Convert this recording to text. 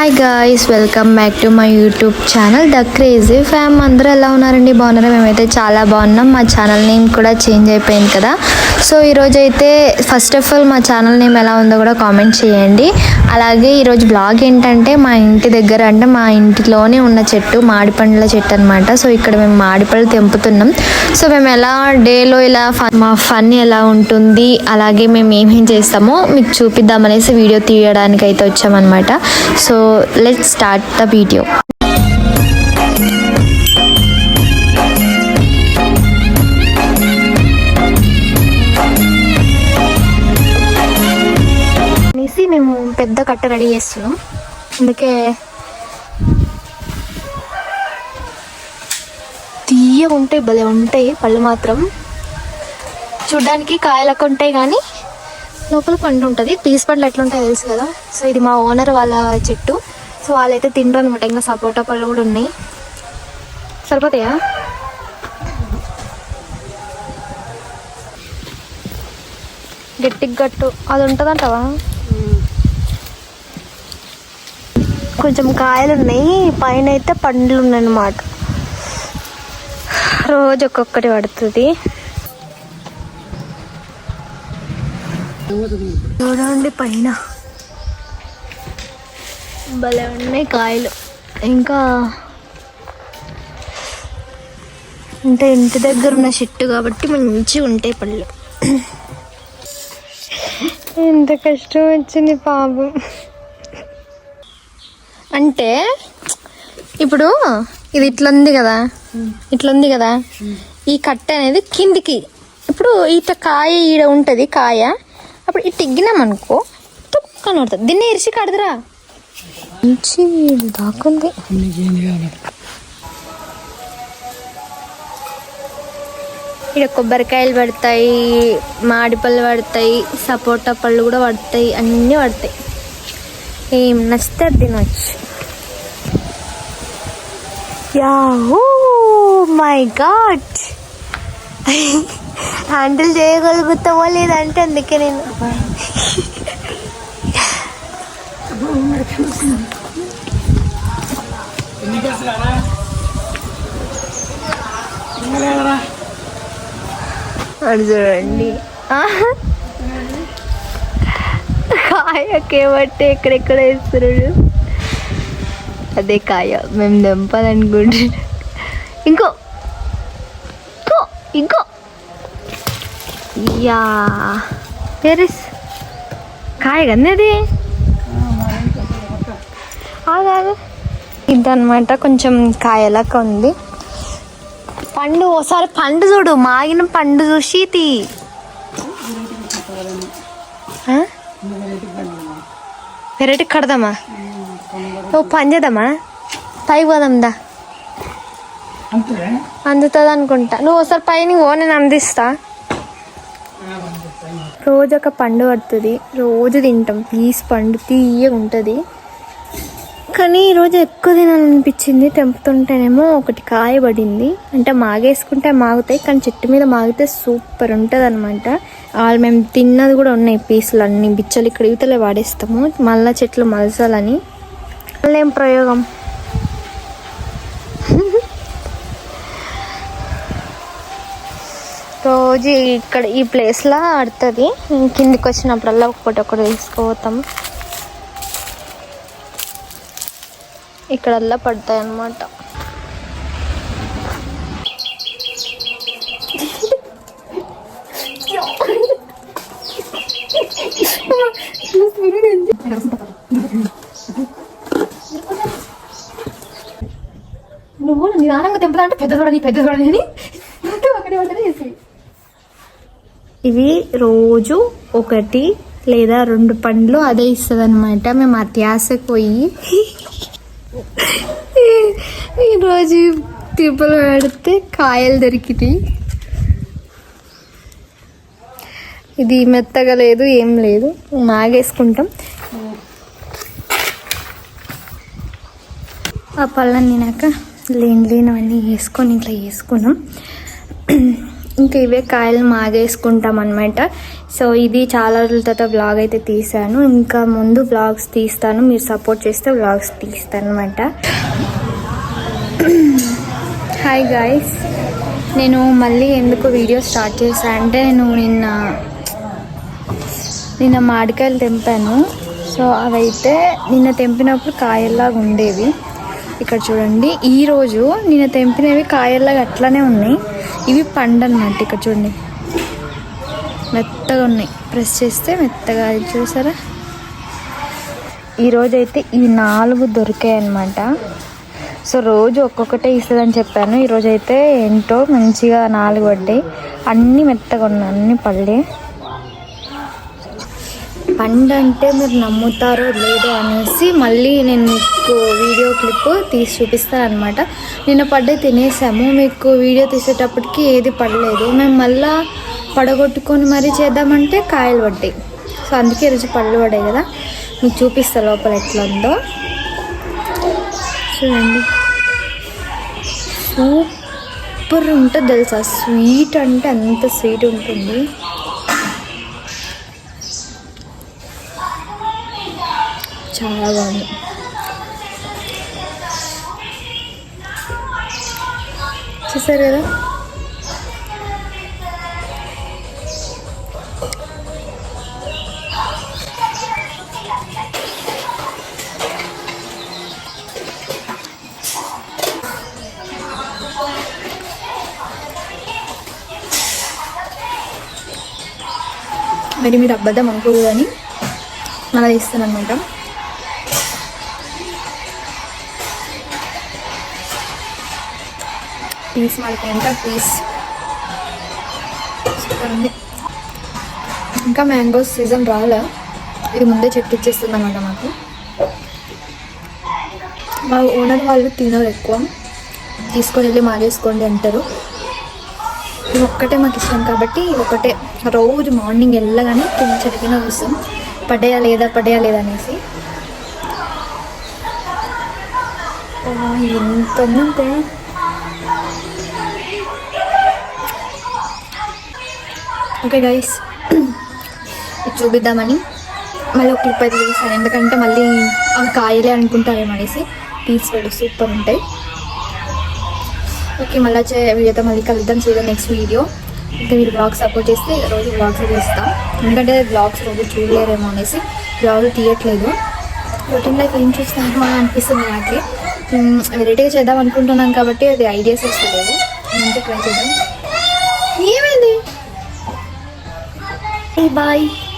Hi guys welcome back to my YouTube channel the crazy fam అందరూ ఎలా ఉన్నారండి? బాగున్నారా? మేమైతే చాలా బాగున్నాం. మా ఛానల్ నేమ్ కూడా చేంజ్ అయిపోయింది కదా. సో ఈరోజు అయితే ఫస్ట్ ఆఫ్ ఆల్ మా ఛానల్ నేమ్ ఎలా ఉందో కూడా కామెంట్ చేయండి. అలాగే ఈరోజు బ్లాగ్ ఏంటంటే మా ఇంటి దగ్గర అంటే మా ఇంటిలోనే ఉన్న చెట్టు మాడిపండ్ల చెట్టు అనమాట సో ఇక్కడ మేము మామిడిపళ్ళు తెంపుతున్నాం. సో మేము ఎలా డేలో ఇలా మా ఫన్ ఎలా ఉంటుంది అలాగే మేము ఏమేం చేస్తామో మీకు చూపిద్దామనేసి వీడియో తీయడానికి అయితే వచ్చామన్నమాట. So let start the video పెద్ద కట్ట రెడీ చేస్తున్నాం. అందుకే తీయ ఉంటాయి భలే ఉంటాయి పళ్ళు మాత్రం. చూడ్డానికి కాయలకు ఉంటాయి కానీ లోపల పండు ఉంటుంది. పీస్ పండ్లు ఎట్లుంటాయో తెలుసు కదా. సో ఇది మా ఓనర్ వాళ్ళ చెట్టు. సో వాళ్ళైతే తింటారు అనమాట ఇంకా సపోటా పళ్ళు కూడా ఉన్నాయి. సరిపోతాయా? గట్టిగట్టు అది ఉంటుందంటావా? కొంచెం కాయలు ఉన్నాయి పైన అయితే పండ్లు ఉన్నాయి అన్నమాట రోజు ఒక్కొక్కటి పడుతుంది. చూడండి పైన. భలే ఉన్నాయి కాయలు. ఇంకా అంటే ఇంటి దగ్గర ఉన్న చెట్టు కాబట్టి మంచిగా ఉంటాయి పళ్ళు. ఎంత కష్టం వచ్చింది పాపం. అంటే ఇప్పుడు ఇది ఇట్లా ఉంది కదా. ఇట్లా ఉంది కదా. ఈ కట్ట అనేది కిందికి. ఇప్పుడు ఈత కాయ ఈడ ఉంటుంది కాయ. అప్పుడు ఇటు ఇగ్గినామనుకో తుక్కని పడుతుంది. దీన్ని ఇరిసి కడదురా. మంచి దాకుంది. ఇక్కడ కొబ్బరికాయలు పడతాయి మామిడి పళ్ళు పడతాయి సపోటా పళ్ళు కూడా పడతాయి అన్నీ పడతాయి. ఏం నచ్చితే తినొచ్చు. Yeah oh my god handle చేయగలుగుతావో లేదంటే అందుకే నేను అది చూడండి. కాయ కాయకే ఎక్కడెక్కడ వేస్తున్నాడు అదే కాయ మేము దంపాలనుకుంటున్నాం. ఇంకో! ఇంకో! ఇంకో! యా! వెరీస్ కాయ కన్నది? ఆగాగు ఇదన్నమాట కొంచెం కాయలాగా ఉంది. పండు ఓసారి పండు చూడు మాగిన పండు చూసి తీ ఆ? వెరైటీ కడదామా? ఓ పని చేద్దామా పైకి పోదాం దా. అందుతుంది? అనుకుంటా నువ్వు ఒకసారి పైన ఓ నేను అందిస్తా. రోజు ఒక పండు పడుతుంది. రోజు తింటాం. పీస్ పండు తీయగా ఉంటుంది కానీ ఈరోజు ఎక్కువ తినాలనిపించింది. తెంపుతుంటేనేమో ఒకటి కాయ పడింది అంటే మాగేసుకుంటే మాగుతాయి కానీ చెట్టు మీద మాగితే సూపర్ ఉంటుంది అనమాట వాళ్ళు మేము తిన్నది కూడా ఉన్నాయి పీసులు అన్ని బిచ్చలు ఇక్కడ ఇవతలే వాడేస్తాము. మళ్ళా చెట్లు మలసాలని. మళ్ళీ ఏం ప్రయోగం? రోజు ఇక్కడ ఈ ప్లేస్లో ఆడుతుంది. కిందికి వచ్చినప్పుడల్లా ఒకటి ఒకటి తీసుకుపోతాం. ఇక్కడల్లా పడతాయి అన్నమాట నువ్వు నిదానంగా తెంపుతా అంటే పెద్ద చూడని పెద్ద చూడని అని ఇవి రోజు ఒకటి లేదా రెండు పండ్లు అదే ఇస్తుంది అనమాట మేము అత్యాసకు పోయి ఈరోజు తిప్పలు పెడితే కాయలు దొరికినాయి. ఇది మెత్తగా లేదు ఏం లేదు. మాగేసుకుంటాం ఆ పళ్ళని తినాక లేని లేనివన్నీ వేసుకొని ఇట్లా వేసుకున్నాం. ఇంకా ఇవే కాయలు మాగేసుకుంటాం అనమాట సో ఇది చాలా రోజుల తర్వాత వ్లాగ్ అయితే తీసాను ఇంకా ముందు వ్లాగ్స్ తీస్తాను. మీరు సపోర్ట్ చేస్తే వ్లాగ్స్ తీస్తాను అనమాట హాయ్ గాయస్ నేను మళ్ళీ ఎందుకు వీడియో స్టార్ట్ చేశాను అంటే నేను నిన్న నిన్న మామిడికాయలు తెంపాను. సో అవైతే నిన్న తెంపినప్పుడు కాయల్లాగా ఉండేవి. ఇక్కడ చూడండి ఈరోజు నిన్న తెంపినవి కాయల్లాగా అట్లానే ఉన్నాయి. ఇవి పండు అనమాట ఇక్కడ చూడండి. మెత్తగా ఉన్నాయి. ప్రెస్ చేస్తే మెత్తగా చూసారా? ఈరోజైతే ఈ నాలుగు దొరికాయి అనమాట సో రోజు ఒక్కొక్కటే ఇస్తుందని చెప్పాను. ఈరోజైతే ఏంటో మంచిగా నాలుగు పడ్డాయి. అన్నీ మెత్తగా ఉన్నాయి. అన్ని పళ్ళే. పండు అంటే మీరు నమ్ముతారో లేదో అనేసి మళ్ళీ నేను మీకు వీడియో క్లిప్ తీసి చూపిస్తాను అనమాట నిన్న పడ్డే తినేసాము. మీకు వీడియో తీసేటప్పటికి ఏది పడలేదు. మేము మళ్ళా పడగొట్టుకొని మరీ చేద్దామంటే కాయలు పడ్డాయి. సో అందుకే ఈరోజు పళ్ళు పడ్డాయి కదా. మీకు చూపిస్తా లోపల ఎట్లా ఉందో చూడండి. సూపర్ ఉంటుంది తెలుసా? స్వీట్ అంటే అంత స్వీట్ ఉంటుంది. చాలా బాగుంది. చూసారు కదా? మరి మీరు అబద్ధం అనుకోకూడదని అలా ఇస్తాను అనమాట పీస్ మనకి ఎంత పీస్ సూపర్ ఉంది. ఇంకా మ్యాంగోస్ సీజన్ రాలే ఇది ముందే చెట్టు ఇచ్చేస్తుంది అనమాట మాకు. మా ఓనర్ వాళ్ళు తినరు ఎక్కువ. తీసుకొని వెళ్ళి మారేసుకోండి అంటారు. ఇది ఒక్కటే మాకు ఇష్టం కాబట్టి ఒకటే రోజు మార్నింగ్ వెళ్ళగానే తిని చెట్టుకిన చూస్తాం పడేయా లేదా పడేయా లేదా అనేసి. ఎంత ఉందంటే ఓకే గైస్ ఇది చూపిద్దామని. మళ్ళీ ఒక క్లిప్ అయితే తీసాను. ఎందుకంటే మళ్ళీ అవి కాయలే అనుకుంటారేమో అనేసి పీస్ పెడు సూపర్ ఉంటాయి. ఓకే మళ్ళీ వచ్చే వీడియోతో మళ్ళీ కలుద్దాం. చూద్దాం నెక్స్ట్ వీడియో ఇంకా మీరు బ్లాగ్ సపోర్ట్ చేస్తే రోజు బ్లాగ్స్ చేస్తాం. ఎందుకంటే బ్లాగ్స్ రోజు చూడలేరేమో అనేసి బ్లాగ్ తీయట్లేదు. రొటీన్ లైఫ్ ఏం చూస్తాను అని అనిపిస్తుంది నాకే. Hmm, వెరైటీగా చేద్దాం అనుకుంటున్నాను కాబట్టి అది ఐడియాస్ వస్తలేదు మంచిగా ట్రై చేద్దాం. Bye-bye!